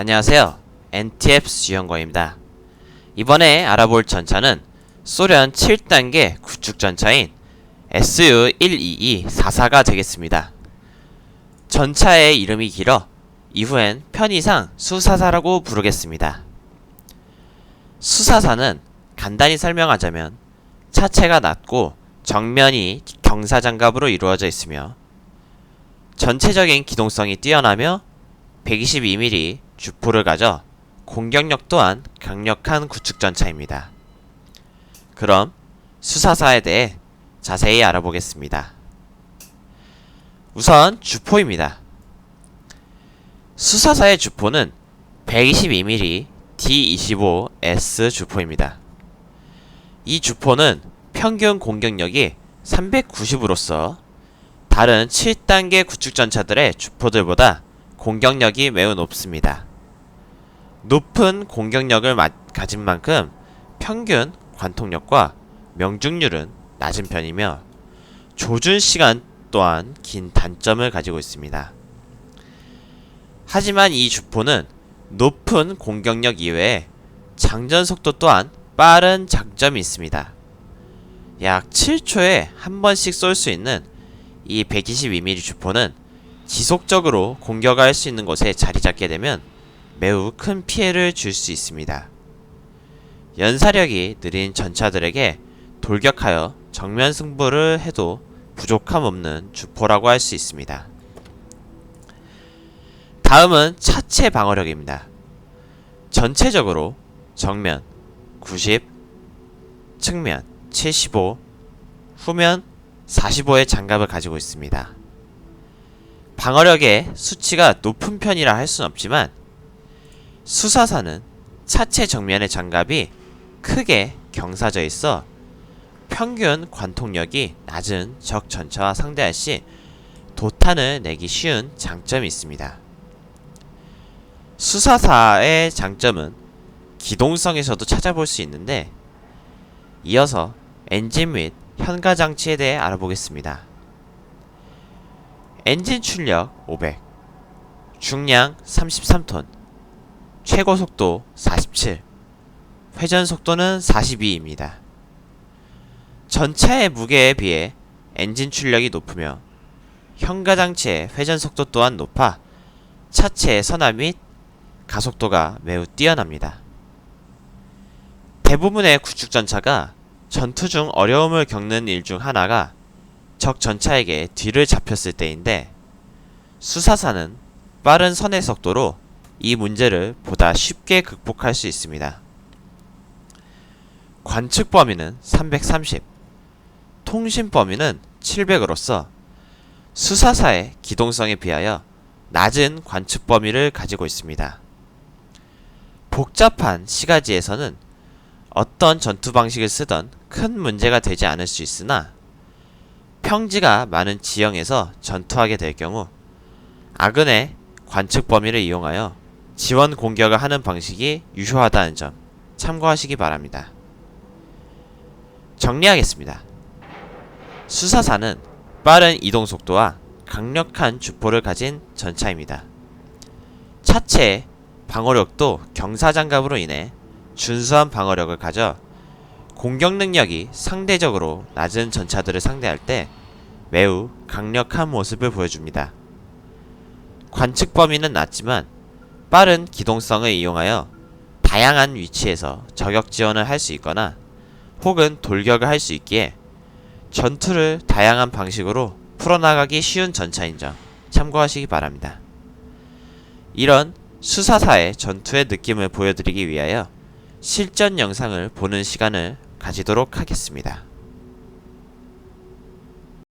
안녕하세요. NTF 수영과입니다. 이번에 알아볼 전차는 소련 7단계 구축 전차인 SU-12244가 되겠습니다. 전차의 이름이 길어 이후엔 편의상 수사사라고 부르겠습니다. 수사사는 간단히 설명하자면 차체가 낮고 정면이 경사장갑으로 이루어져 있으며 전체적인 기동성이 뛰어나며 122mm 주포를 가져 공격력 또한 강력한 구축전차입니다. 그럼 수사사에 대해 자세히 알아보겠습니다. 우선 주포입니다. 수사사의 주포는 122mm D25S 주포입니다. 이 주포는 평균 공격력이 390으로서 다른 7단계 구축전차들의 주포들보다 공격력이 매우 높습니다. 높은 공격력을 마- 가진 만큼 평균 관통력과 명중률은 낮은 편이며 조준 시간 또한 긴 단점을 가지고 있습니다. 하지만 이 주포는 높은 공격력 이외에 장전 속도 또한 빠른 장점이 있습니다. 약 7초에 한 번씩 쏠 수 있는 이 122mm 주포는 지속적으로 공격할 수 있는 곳에 자리 잡게 되면 매우 큰 피해를 줄 수 있습니다. 연사력이 느린 전차들에게 돌격하여 정면 승부를 해도 부족함 없는 주포라고 할 수 있습니다. 다음은 차체 방어력입니다. 전체적으로 정면 90, 측면 75, 후면 45의 장갑을 가지고 있습니다. 방어력의 수치가 높은 편이라 할 수는 없지만 수사사는 차체 정면의 장갑이 크게 경사져 있어 평균 관통력이 낮은 적 전차와 상대할 시 도탄을 내기 쉬운 장점이 있습니다. 수사사의 장점은 기동성에서도 찾아볼 수 있는데 이어서 엔진 및 현가 장치에 대해 알아보겠습니다. 엔진 출력 500, 중량 33톤, 최고 속도 47, 회전 속도는 42입니다. 전차의 무게에 비해 엔진 출력이 높으며 현가 장치의 회전 속도 또한 높아 차체의 선화 및 가속도가 매우 뛰어납니다. 대부분의 구축 전차가 전투 중 어려움을 겪는 일 중 하나가 적 전차에게 뒤를 잡혔을 때인데 수사사는 빠른 선의 속도로 이 문제를 보다 쉽게 극복할 수 있습니다. 관측 범위는 330, 통신 범위는 700으로서 수사사의 기동성에 비하여 낮은 관측 범위를 가지고 있습니다. 복잡한 시가지에서는 어떤 전투 방식을 쓰던 큰 문제가 되지 않을 수 있으나 평지가 많은 지형에서 전투하게 될 경우 아군의 관측 범위를 이용하여 지원 공격을 하는 방식이 유효하다는 점 참고하시기 바랍니다. 정리하겠습니다. 수사사는 빠른 이동 속도와 강력한 주포를 가진 전차입니다. 차체의 방어력도 경사장갑으로 인해 준수한 방어력을 가져 공격 능력이 상대적으로 낮은 전차들을 상대할 때 매우 강력한 모습을 보여줍니다. 관측 범위는 낮지만 빠른 기동성을 이용하여 다양한 위치에서 저격 지원을 할 수 있거나 혹은 돌격을 할 수 있기에 전투를 다양한 방식으로 풀어나가기 쉬운 전차인 점 참고하시기 바랍니다. 이런 수사사의 전투의 느낌을 보여드리기 위하여 실전 영상을 보는 시간을 가지도록 하겠습니다.